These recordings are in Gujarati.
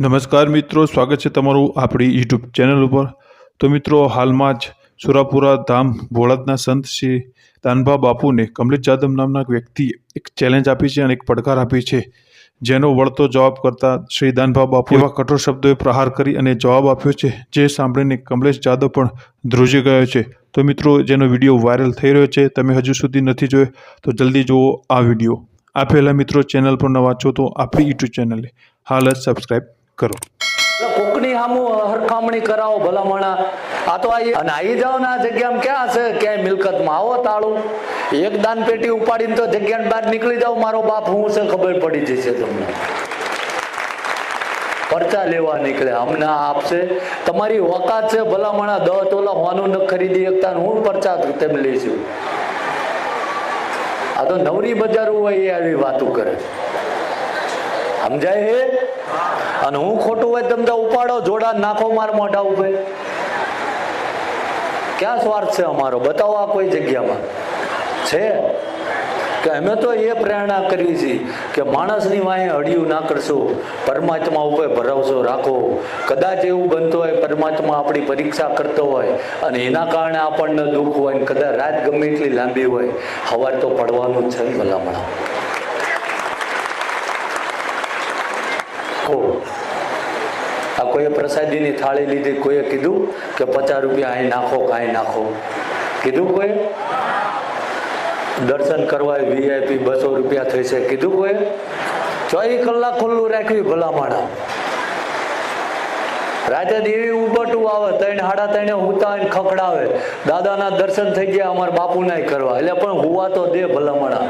નમસ્કાર મિત્રો, સ્વાગત છે તમારું આપણી યુટ્યુબ ચેનલ ઉપર. તો મિત્રો, હાલમાં જ સુરાપુરા ધામ ભોળાદના સંત શ્રી દાનભા બાપુને કમલેશ જાદવ નામના વ્યક્તિએ એક ચેલેન્જ આપી છે અને એક પડકાર આપી છે. જેનો વળતો જવાબ કરતા શ્રી દાનભા બાપુ એવા કઠોર શબ્દોએ પ્રહાર કરી અને જવાબ આપ્યો છે, જે સાંભળીને કમલેશ જાદવ પણ ધ્રુજી ગયો છે. તો મિત્રો, જેનો વીડિયો વાયરલ થઈ રહ્યો છે, તમે હજુ સુધી નથી જોયો, તો જલ્દી જુઓ આ વીડિયો. આ પહેલાં મિત્રો, ચેનલ પર નવા છો તો આપણી યુટ્યુબ ચેનલે હાલ જ સબસ્ક્રાઈબ કરો. કોકની સામું હરખામણી કરાવો, ભલામણા. આ તો આઈ અને આવી જાઓ ને આ જગ્યામાં ક્યાં છે? ક્યાંય મિલકતમાં આવો તાળું. એક દાન પેટી ઉપાડીને તો જગ્યાની બહાર નીકળી જાવ મારો બાપ હું છે, ખબર પડી જશે તમને. પરચા લેવા નીકળે, અમને આપશે. તમારી ઓકાત છે, ભલામણા દસ તોલા હોનું ન ખરીદી શકતા હું પરચા તેમ લઈશું આ તો નવરી બજારું હોય એ આવી વાતો કરે સમજાય હે? અને હું ખોટું હોય તમે ઉપાડો, જોડા નાખો, માર મોઢા ઉભે ક્યાં સ્વાર્થ છે અમારો? બતાવો આ કોઈ જગ્યામાં. છે? કે અમે તો એ પ્રેરણા કરી છે કે માણસની વાંહે અડિયું ના કરશો, પરમાત્મા ઉપર ભરોસો રાખો. કદાચ એવું બનતું હોય, પરમાત્મા આપણી પરીક્ષા કરતો હોય, અને એના કારણે આપણને દુઃખ હોય કદાચ રાત ગમે એટલી લાંબી હોય. હવાર તો પડવાનું જ છે ભલામણા. આ કોઈએ પ્રસાદીની થાળી લીધી, કોઈએ કીધું કે પચાસ રૂપિયા અહીં નાખો, કાંઈ નાખો. કીધું કોઈ? દર્શન કરવા વીઆઈપી બસો રૂપિયા થઈ છે. કીધું કોઈ? ચોવીસ કલાક ખુલ્લું રાખ્યું ભલામણા. રાતે દેવી ઉબટું આવે, ત્રણ હાડા ત્રણે હુતા ખખડાવે. દાદાના દર્શન થઈ ગયા, અમારા બાપુના કરવા. એટલે પણ હુવા તો દે ભલામણા.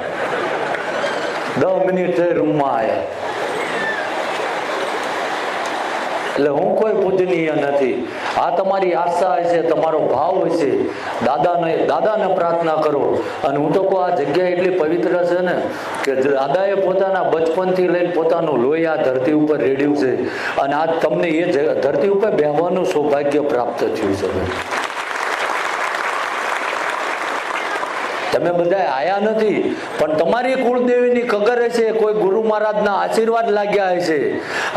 દસ મિનિટ થઈ, રૂમમાં આવ્યા એટલે હું કોઈ પૂજનીય નથી. આ તમારી આશા હશે તમારો ભાવ હશે દાદાને દાદાને પ્રાર્થના કરો. અને હું તો કહું, આ જગ્યા એટલી પવિત્ર છે ને કે દાદાએ પોતાના બચપનથી લઈને પોતાનું લોહી આ ધરતી ઉપર રેડ્યું છે. અને આ તમને એ ધરતી ઉપર બેહવાનું સૌભાગ્ય પ્રાપ્ત થયું છે. તમે બધા આયા નથી, પણ તમારી કુળદેવીની કગર હશે કોઈ ગુરુ મહારાજના આશીર્વાદ લાગ્યા હશે.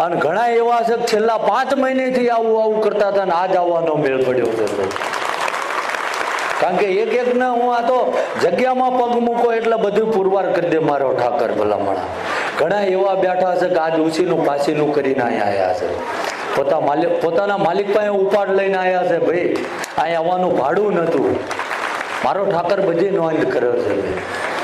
અને ઘણા એવા છે છેલ્લા પાંચ મહિનેથી આવું આવું કરતા હતા ને આજ આવવાનો મેળ પડ્યો હતો કારણ કે એક એક ને હું આ તો જગ્યામાં પગ મૂકો એટલે બધું પુરવાર કરી દે મારો ઠાકર ભલામણા. ઘણા એવા બેઠા છે કે આજ ઉછીનું પાછીનું કરીને અહીંયા આવ્યા છે. પોતા માલિક, પોતાના માલિક પાસે ઉપાડ લઈને આવ્યા છે, ભાઈ, અહીંયા આવવાનું ભાડું નહોતું. મારો ઠાકર બધી નોંધ કર્યો છે.